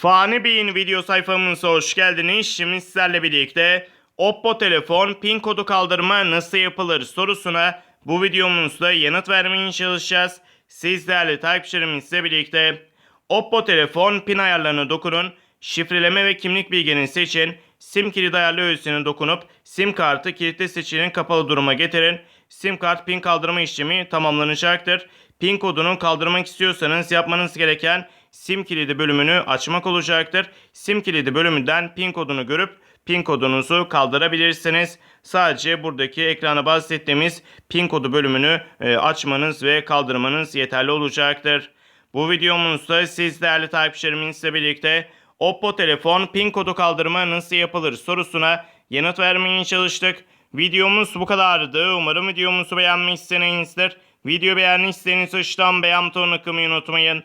Fani Bey'in video sayfamıza hoş geldiniz. Şimdi sizlerle birlikte Oppo telefon pin kodu kaldırma nasıl yapılır sorusuna bu videomuzda yanıt vermeye çalışacağız. Siz değerli takipçilerimizle birlikte Oppo telefon pin ayarlarına dokunun. Şifreleme ve kimlik bilgini seçin. Sim kilit ayarlı öğesine dokunup sim kartı kilitli seçeneğin kapalı duruma getirin. Sim kart pin kaldırma işlemi tamamlanacaktır. Pin kodunu kaldırmak istiyorsanız yapmanız gereken sim kilidi bölümünü açmak olacaktır. Sim kilidi bölümünden pin kodunu görüp pin kodunuzu kaldırabilirsiniz. Sadece buradaki ekrana bahsettiğimiz pin kodu bölümünü e, açmanız ve kaldırmanız yeterli olacaktır. Bu videomuzda siz değerli takipçilerimizle birlikte Oppo telefon pin kodu kaldırma nasıl yapılır sorusuna yanıt vermeye çalıştık. Videomuz bu kadardı. Umarım videomuzu beğenmişsinizdir. Video beğendiyseniz aşağıdan beğen butonuna kılmayı unutmayın.